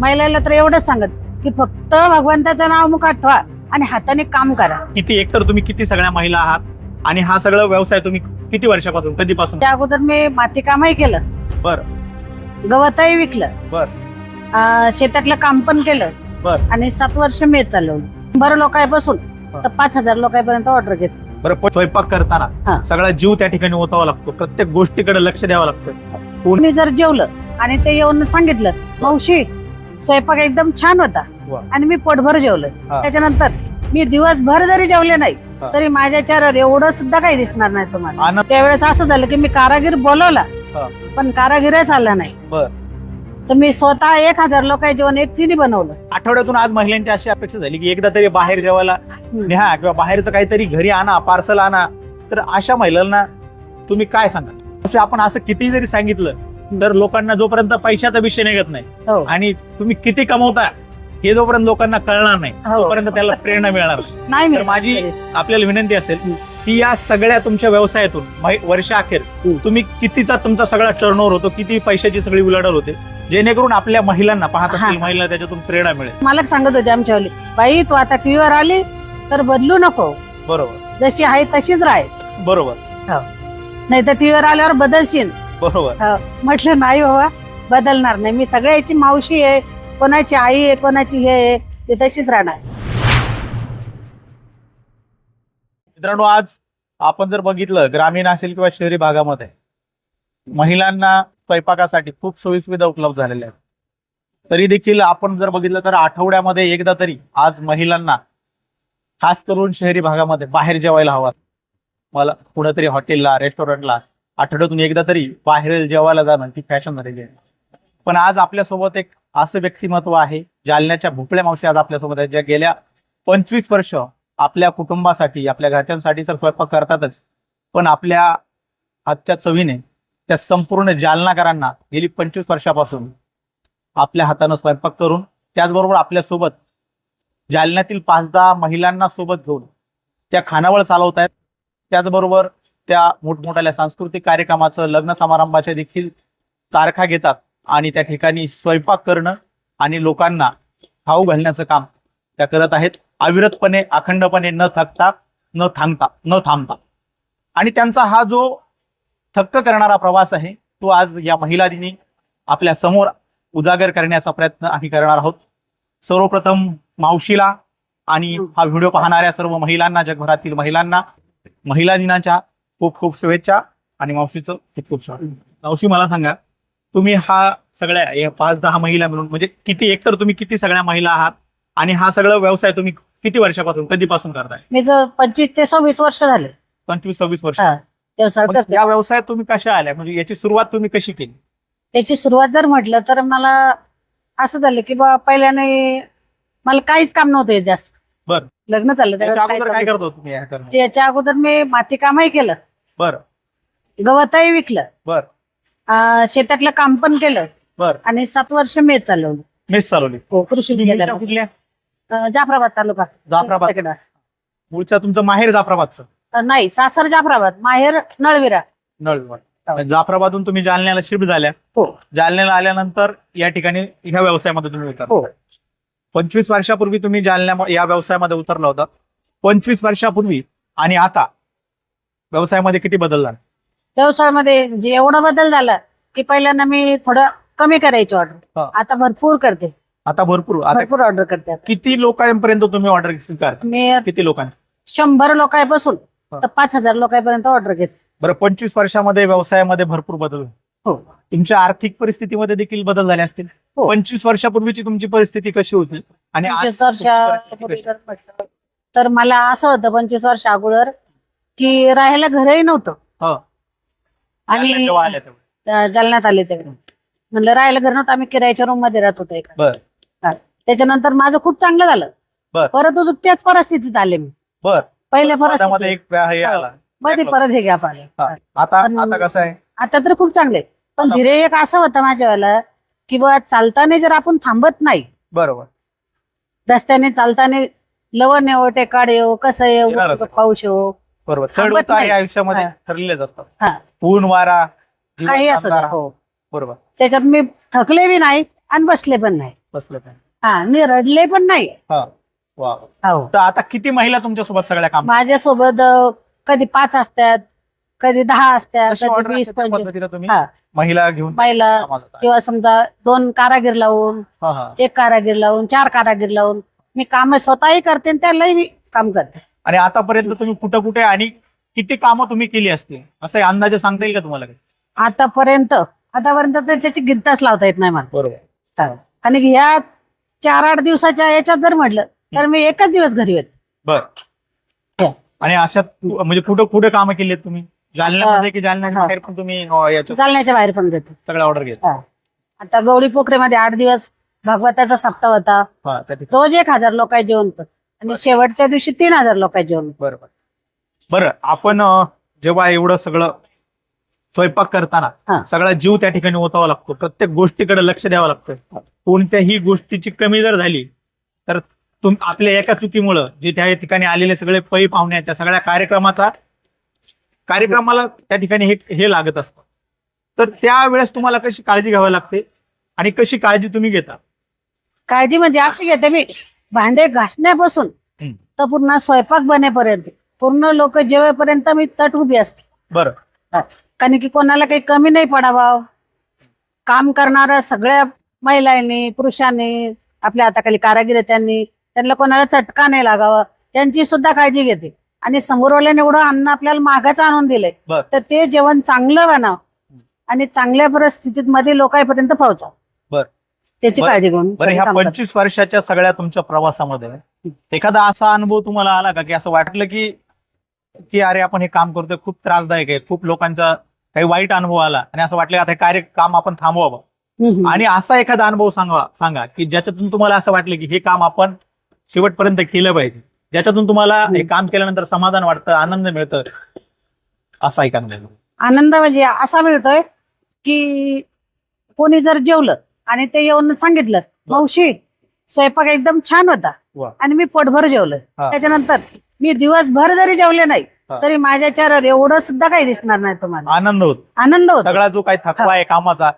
महिलाला तर एवढंच सांगत की फक्त भगवंताचं नाव मुखात ठेवा आणि हाताने काम करा. किती एकतर तुम्ही किती सगळ्या महिला आहात आणि हा सगळा व्यवसाय तुम्ही किती वर्षापासून कधीपासून? त्या अगोदर मी माती कामही केलं. बर. गवतही विकलं. बर. अं, शेतातलं काम पण केलं. बर. आणि सात वर्ष मेच चालवलं. बरं लोकांपासून. तर पाच हजार लोकांपर्यंत ऑर्डर घेत बरं पण स्वयंपाक करताना हा. सगळा जीव त्या ठिकाणी ओतावा लागतो. प्रत्येक गोष्टीकडे लक्ष द्यावं लागतं. कोणी जर जेवलं आणि ते येऊन सांगितलं मावशी स्वयंपाक एकदम छान होता वा. आणि मी पोटभर जेवलं हा. त्याच्यानंतर मी दिवसभर जरी जेवले नाही हा. तरी माझ्या चेहऱ्यावर एवढं सुद्धा काही दिसणार नाही तुम्हाला आनंद त्यावेळेस असं झालं की मी कारागीर बोलवला हा. पण कारागीरच आला नाही बर. तर मी स्वतः एक हजार लोकांचे जेवण एकटीने बनवलं आठवड्यातून आज महिलांची अशी अपेक्षा झाली की एकदा तरी बाहेर जेवायला न्या किंवा बाहेरचं काहीतरी घरी आणा पार्सल आणा तर अशा महिलांना तुम्ही काय सांगा असे आपण असं किती जरी सांगितलं तर लोकांना जोपर्यंत पैशाचा विषय निघत नाही हो. आणि तुम्ही किती कमवता हे जोपर्यंत लोकांना कळणार नाही हो. तोपर्यंत त्याला प्रेरणा मिळणार नाही. तर माझी आपल्याला विनंती असेल हं. की या सगळ्या तुमच्या व्यवसायातून वर्षाअखेर हं. तुम्ही कितीचा तुमचा सगळा टर्नओव्हर होतो किती पैशाची सगळी उलाढाल होते जेणेकरून आपल्या महिलांना पाहत असतील हा. महिला त्याच्यातून प्रेरणा मिळेल. मालक सांगत होते आमच्यावाली बाई तू आता टीव्हीवर आली तर बदलू नको. बरोबर. जशी आहे तशीच राह. बरोबर. नाही तर टीव्हीवर आल्यावर बदलशील. बरोबर. म्हटलं नाही बाबा बदलणार नाही. मी सगळ्याची मावशी आहे कोणाची आई आहे कोणाची हे आहे ते तशीच राहणार. मित्रांनो आज आपण जर बघितलं ग्रामीण असेल किंवा शहरी भागामध्ये महिलांना स्वयंपाकासाठी खूप सोयीसुविधा उपलब्ध झालेल्या आहेत. तरी देखील आपण जर बघितलं तर आठवड्यामध्ये एकदा तरी आज महिलांना खास करून शहरी भागामध्ये बाहेर जेवायला हवा. मला कुठेतरी हॉटेलला रेस्टॉरंटला आठवड्यातून एकदा तरी बाहेर जेवायला जाणं ती फॅशन झालेली आहे पण आज आपल्यासोबत एक असं व्यक्तिमत्व आहे जालन्याच्या भोपळ्या मावशी आज आपल्यासोबत आहेत ज्या गेल्या पंचवीस वर्ष आपल्या कुटुंबासाठी आपल्या घरच्यांसाठी तर स्वयंपाक करतातच पण आपल्या हातच्या चवीने त्या संपूर्ण जालनाकरांना गेली पंचवीस वर्षापासून आपल्या हातानं स्वयंपाक करून त्याचबरोबर आपल्यासोबत जालन्यातील पाच दहा महिलांना सोबत घेऊन त्या खानावळ चालवत आहेत त्याचबरोबर त्या मोठमोठ्या सांस्कृतिक कार्यक्रमाचं लग्न समारंभाच्या देखील तारखा घेतात आणि त्या ठिकाणी स्वयंपाक करणं आणि लोकांना खाऊ घालण्याचं काम त्या करत आहेत. अविरतपणे अखंडपणे न थकता न थांबता न थांबता. आणि त्यांचा हा जो थक्क करणारा प्रवास आहे तो आज या महिला दिनी आपल्यासमोर उजागर करण्याचा प्रयत्न आम्ही करणार आहोत. सर्वप्रथम मावशीला आणि हा व्हिडिओ पाहणाऱ्या सर्व महिलांना जगभरातील महिलांना महिला दिनाच्या खूप खूप शुभेच्छा आणि मावशीचं खूप खूप शुभेच्छा मावशी मला सांगा तुम्ही हा सगळ्या या पाच दहा महिला मिळून म्हणजे किती एकतर तुम्ही किती सगळ्या महिला आहात आणि हा सगळा व्यवसाय तुम्ही किती वर्षापासून कधीपासून करताय मी जर पंचवीस ते सव्वीस वर्ष झाले पंचवीस सव्वीस वर्ष हा. व्यवसाय मग करते या व्यवसायात तुम्ही कशा आल्या म्हणजे याची सुरुवात तुम्ही कशी केली त्याची सुरुवात जर म्हटलं तर मला असं झालं की बा पहिल्याने मला काहीच काम नव्हतं येत जास्त बरं. लग्न झालं त्याच्या त्यावेळेस अगोदर काही काय काम करत होता तुम्ही या करण्यात? नव्हतं. याच्या अगोदर मी माती कामही केलं बरं. गवतही विकलं. बरं. अं, शेतातलं काम पण केलं. बरं. आणि सात वर्ष मेच चालवलं. मेस चालवली. हो कृषी तुम्ही मूळच्या विद्यालयात. कुठल्या? अं, जाफराबाद तालुका. जाफराबाद. तिकडं. मूळच्या तुमचं माहेर जाफराबादचं? अं, नाही सासर जाफराबाद. माहेर नळविरा. नळवाड जाफराबादून तुम्ही जालन्याला शिफ्ट झाल्या. हो. जालन्याला आल्यानंतर या ठिकाणी ह्या व्यवसायामध्ये तुम्ही उतरला. हो. पंचवीस वर्षापूर्वी तुम्ही जालन्या या व्यवसायामध्ये उतरला होता. पंचवीस वर्षापूर्वी आणि आता व्यवसायामध्ये किती बदल झाला व्यवसायामध्ये जे एवढा बदल झाला की पहिल्यांदा मी थोडं कमी करायची हा. ऑर्डर आता भरपूर करते आता भरपूर आता भरपूर ऑर्डर करते आता. किती लोकांपर्यंत तुम्ही ऑर्डर स्वीकारता मी किती लोकांनी शंभर लोकांपासून हा. तर पाच हजार लोकांपर्यंत ऑर्डर घेते बरं पंचवीस वर्षामध्ये व्यवसायामध्ये भरपूर बदल. हो. तुमच्या आर्थिक परिस्थितीमध्ये देखील बदल झाले असतील हो. पंचवीस वर्षापूर्वीची तुमची परिस्थिती कशी होती आणि आज पंचवीस तुमची परिस्थिती वर्षापूर्वी कशी? जर म्हटलं तर मला असं होतं पंचवीस वर्ष अगोदर की राहायला घरही नव्हतं हो. आणि जेव्हा आल्या तेव्हा. अं, जालन्यात आले तेव्हा म्हणलं राहायला घर नव्हतं आम्ही किरायाच्या रूममध्ये राहत होतो एका बर. त्याच्यानंतर माझं खूप चांगलं झालं बर. परत अजून त्याच परिस्थितीत आले मी बर. पहिल्या त्यामध्ये परिस्थितीत एक व्या- हे. आला मध्ये परत हे गॅप आले हा. आता पण- आता कसं आहे आता तर खूप चांगले पण आता- धीरे एक असं होतं माझ्यावाला की बा चालताना जर आपण थांबत नाही बरोबर रस्त्याने चालताना लवण येऊ टेकाड येऊ कसं येऊ येणारच. पाऊस येऊ बरोबर चढ थांबत उतार नाही. या आयुष्यामध्ये हा. ठरलेलेच असतात. ऊन वारा दिवस काही असं अंधार. हो बरोबर त्याच्यात मी थकले बी नाही आणि बसले पण नाही बसलं काय हा आणि रडले पण नाही हा वा हो तर आता किती महिला तुमच्यासोबत सगळ्या काम माझ्यासोबत अं, कधी पाच असतात कधी दहा असतात कशी order कधी वीस असते त्या पंचवीस पद्धतीनं तुम्ही हा. महिला घेऊन कामाला जाता? किंवा समजा दोन कारागीर लावून हा, हा. एक कारागीर लावून चार कारागीर लावून मी काम स्वतःही करते आणि त्यालाही मी काम करते आणि आतापर्यंत तुम्ही कुठं कुठे आणि किती कामं तुम्ही केली असतील? असं अंदाजे सांगता येईल का तुम्हाला? आतापर्यंत आतापर्यंत तर त्याची गिनताच लावता येत नाही मला. बरोबर. आणि ह्या चार आठ दिवसाच्या याच्यात जर म्हटलं तर मी एकच दिवस घरी बर. हो. आणि अशा म्हणजे कुठं कुठे कामं केली आहेत तुम्ही? जालन्यामध्ये की जालन्याच्या हा. बाहेर पण तुम्ही अं, याच्या चालण्याच्या बाहेर पण देते. सगळ्या ऑर्डर घेत आता गौडी पोखरेमध्ये आठ दिवस भागवताचा सप्ताह होता. हा त्या ठिकाणी. रोज एक हजार लोक जेवण होतं. आणि शेवटच्या दिवशी तीन हजार लोक जेवण होतं. बरं आपण अं, जेव्हा एवढं सगळं स्वयंपाक करताना हा. सगळा जीव त्या ठिकाणी ओतावा लागतो. प्रत्येक गोष्टीकडे लक्ष द्यावं लागतं. कोणत्याही गोष्टीची कमी जर झाली तर तुम आपल्या एका चुकीमुळं जे त्या ठिकाणी आलेले सगळे पै पाहुणे आहेत त्या सगळ्या कार्यक्रमाचा कार्यक्रमाला त्या ठिकाणी हे हे लागत असतं. तर त्यावेळेस तुम्हाला कशी काळजी घ्यावी लागते? आणि कशी काळजी तुम्ही घेता? काळजी म्हणजे अशी घेते मी भांडे घासण्यापासून हम्म. तर पूर्ण स्वयंपाक बनेपर्यंत. पूर्ण लोक जेवेपर्यंत मी तट उभी असते. बरं. कारण की कोणाला काही कमी नाही पडावं. काम करणाऱ्या सगळ्या महिलांनी पुरुषांनी आपल्या हाताखाली कारागीर त्यांनी त्यांना कोणाला चटका नाही लागावा. त्यांची सुद्धा काळजी घेते. आणि समोरवाल्याने एवढं अन्न आपल्याला मागाचं आणून दिलंय. बर. तर ते जेवण चांगलं बनाव. आणि चांगल्या परिस्थितीत मध्ये लोकांपर्यंत पोहोचाव. त्याची बर- काळजी घेऊन बरं ह्या. पंचवीस वर्षाच्या सगळ्या तुमच्या प्रवासामध्ये एखादा असा अनुभव तुम्हाला आला का की असं वाटलं की की अरे आपण हे काम करतोय खूप त्रासदायक आहे खूप लोकांचा काही वाईट अनुभव आला आणि असं वाटलं आता हे कार्य काम आपण थांबवावं. आणि असा एखादा अनुभव सांगा सांगा की ज्याच्यातून तुम्हाला असं वाटलं की हे काम आपण शेवटपर्यंत केलं पाहिजे? ज्याच्यातून तुम्हाला हे काम केल्यानंतर समाधान वाटतं आनंद मिळतं? असा एक अनुभव. आनंद म्हणजे असा मिळतोय की कोणी जर जेवलं आणि ते येऊन सांगितलं मावशी स्वयंपाक एकदम छान होता. वा. आणि मी पोटभर जेवलं. हा. त्याच्यानंतर मी दिवसभर जरी जेवले नाही हा. तरी माझ्या चेहऱ्यावर एवढं सुद्धा काही दिसणार नाही तुम्हाला. आनंद होतो. आनंद होतो. सगळा जो काही थकवा आहे कामाचा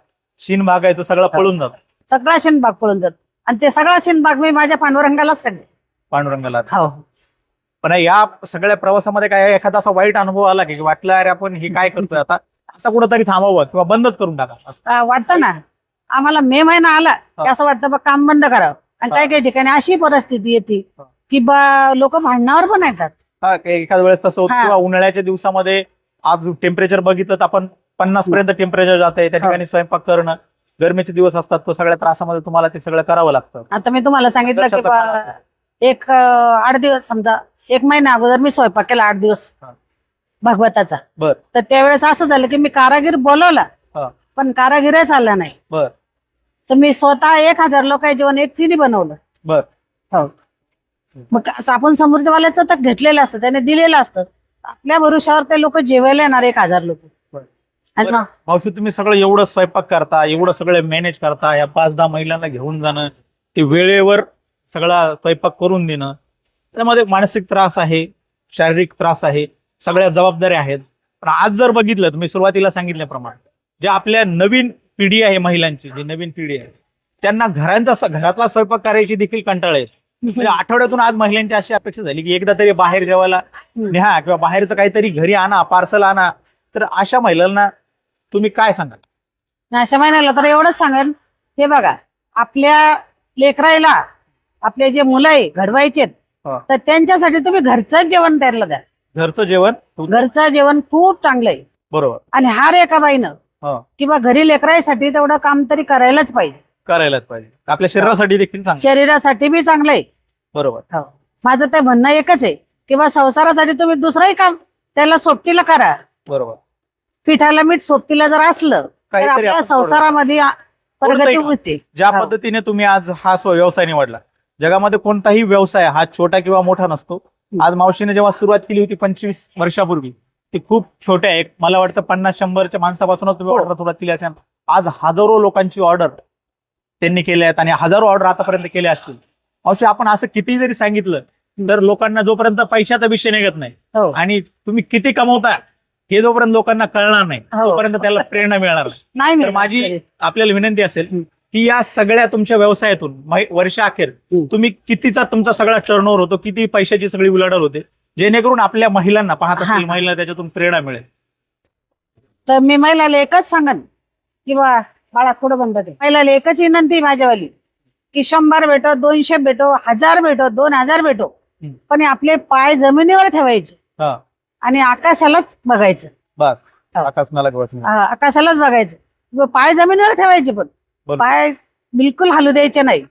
शीन भाग आहे तो सगळा पळून जातो. सगळा शेणबाग पळून जात. आणि ते सगळा शेणबाग मी माझ्या पांडुरंगालाच सांगते. पांडुरंगाला. हो. पण या सगळ्या प्रवासामध्ये काय एखादा असा वाईट अनुभव आला की वाटलं अरे आपण हे काय करतोय आता? असं कुठंतरी थांबावं किंवा बंदच करून टाका. असं. वाटतं ना. आम्हाला मे महिना आला की असं वाटतं बा काम बंद करावं आणि काही काही ठिकाणी अशी परिस्थिती येते. की बा लोक भांडणावर पण येतात हा, काही एखाद्या वेळेस तसं होतं. किंवा उन्हाळ्याच्या दिवसामध्ये आज टेम्परेचर बघितलं तर आपण पन्नास पर्यंत टेम्परेचर जात आहे त्या. ठिकाणी स्वयंपाक करणं गरमीचे दिवस असतात तो सगळ्या त्रासामध्ये तुम्हाला ते सगळं करावं लागतं आता मी तुम्हाला सांगितलं की. एक आठ दिवस समजा एक महिना अगोदर मी स्वयंपाक केला आठ दिवस. भागवताचा बर. तर त्यावेळेस असं झालं की मी कारागीर बोलवला. पण कारागीरच आला नाही बर. तर मी स्वतः एक हजार लोक जेवण एकटीने बनवलं. बर. हो. मग असं आपण समृद्धवाल्याचं तर घेतलेलं असतं त्याने दिलेलं असतं. आपल्या भरोशावर ते लोक जेवायला येणार एक हजार लोक. मावशी तुम्ही सगळं एवढं स्वयंपाक करता एवढं सगळं मॅनेज करता या पाच दहा महिलांना घेऊन जाणं ते वेळेवर सगळा स्वयंपाक करून देणं त्यामध्ये मानसिक त्रास आहे शारीरिक त्रास आहे सगळ्या जबाबदाऱ्या आहेत. पण आज जर बघितलं तुम्ही सुरुवातीला सांगितल्याप्रमाणे जे आपल्या नवीन पिढी आहे महिलांची जी नवीन पिढी आहे. त्यांना घरांचा घरातला स्वयंपाक करायची देखील कंटाळा येतो. म्हणजे आठवड्यातून आज महिलांची अशी अपेक्षा झाली की एकदा तरी बाहेर जेवायला न्या किंवा बाहेरचं काहीतरी घरी आणा पार्सल आणा. तर अशा महिलांना तुम्ही काय सांगाल? अशा महिन्याला तर एवढंच सांगेन. हे बघा आपल्या लेकरायला आपले जे मुलं आहे घडवायचे हा. तर त्यांच्यासाठी तुम्ही घरचंच जेवण त्यांना द्या. घरचं जेवण? घरचं जेवण खूप चांगलं आहे. बरोबर. आणि हर एका बाईनं हा. किंवा घरी लेकरायसाठी तेवढं काम तरी करायलाच पाहिजे. करायलाच पाहिजे. आपल्या शरीरासाठी देखील चांगलं. शरीरासाठी बी चांगलं आहे बरोबर माझं ते म्हणणं एकच आहे किंवा संसारासाठी तुम्ही दुसरंही काम त्याला सोबतीला करा. बरोबर. पिठाला मीठ सोबतीला जर असलं तर काहीतरी आपल्या आपण संसारामध्ये आ- प्रगती कोणतंही- होते. ज्या हो. पद्धतीने तुम्ही आज हा स्व- व्यवसाय निवडला जगामध्ये कोणताही व्यवसाय हा छोटा किंवा मोठा नसतो. आज मावशीने जेव्हा सुरुवात केली होती पंचवीस वर्षापूर्वी ती खूप छोट्या आहे मला वाटतं पन्नास शंभरच्या माणसापासूनच तुम्ही हो. ऑर्डर सुरुवात केली असेल आज हजारो लोकांची ऑर्डर त्यांनी केल्या आहेत आणि हजारो ऑर्डर आतापर्यंत केल्या असतील मावशी आपण असं किती जरी सांगितलं तर लोकांना जोपर्यंत पैशाचा विषय निघत नाही हो आणि तुम्ही किती कमवता हे जोपर्यंत लोकांना कळणार नाही हो. तोपर्यंत त्याला प्रेरणा मिळणार नाही तर माझी. आपल्याला विनंती असेल हं. की या सगळ्या तुमच्या व्यवसायातून वर्षाअखेर. तुम्ही कितीचा तुमचा सगळा टर्नओव्हर होतो किती पैशाची सगळी उलाढाल होते जेणेकरून आपल्या महिलांना पाहत असतील हा. महिला त्याच्यातून प्रेरणा मिळेल. तर मी महिलाला एकच सांगन किंवा बाळा पुढे बंद दे महिलाला एकच विनंती आहे माझ्यावाली की शंभर भेटो दोनशे भेटो हजार भेटो दोन हजार भेटो. हम्म. पण हे आपले पाय जमिनीवर ठेवायचे हा. आणि आकाशालाच बघायचं. बस. हा. आकाशालाच बघायचं. व पाय जमिनीवर ठेवायचे पण. बरोबर. पाय बिलकुल हलू द्यायचे नाही.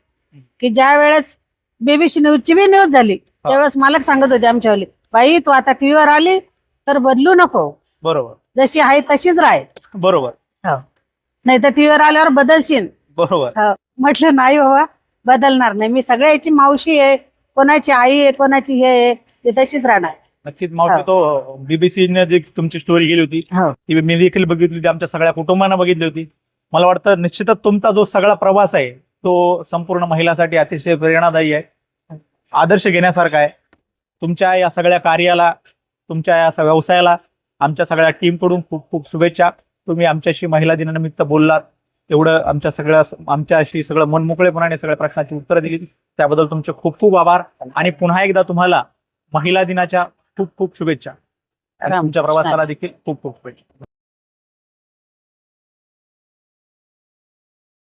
की ज्या वेळेस बेबीसी न्यूजची बी न्यूज झाली त्यावेळेस मालक सांगत होते आमच्यावाली बाई तू आता टीव्हीवर आली तर बदलू नको. बरोबर. जशी आहे तशीच राह. बरोबर. नाही तर टीव्हीवर आल्यावर बदलशील. बरोबर. म्हटलं नाही बाबा बदलणार नाही. मी सगळ्याची मावशी आहे कोणाची आई आहे कोणाची हे आहे ते तशीच राहणार. नक्कीच मावशी तो बीबीसीने जी तुमची स्टोरी गेली होती हो. ती मी देखील बघितली होती आमच्या सगळ्या कुटुंबानं बघितली होती. मला वाटतं निश्चितच तुमचा जो सगळा प्रवास आहे तो संपूर्ण महिलासाठी अतिशय प्रेरणादायी आहे. आदर्श घेण्यासारखा आहे. तुमच्या या सगळ्या कार्याला तुमच्या या व्यवसायाला आमच्या सगळ्या टीमकडून खूप खूप शुभेच्छा. तुम्ही आमच्याशी महिला दिनानिमित्त बोललात. एवढं आमच्या सगळ्या आमच्याशी सगळं मनमोकळेपणाने सगळ्या प्रश्नाची उत्तरं दिली. त्याबद्दल तुमचे खूप खूप आभार. आणि पुन्हा एकदा तुम्हाला महिला दिनाच्या खूप खूप शुभेच्छा. आणि तुमच्या प्रवासाला देखील खूप खूप शुभेच्छा.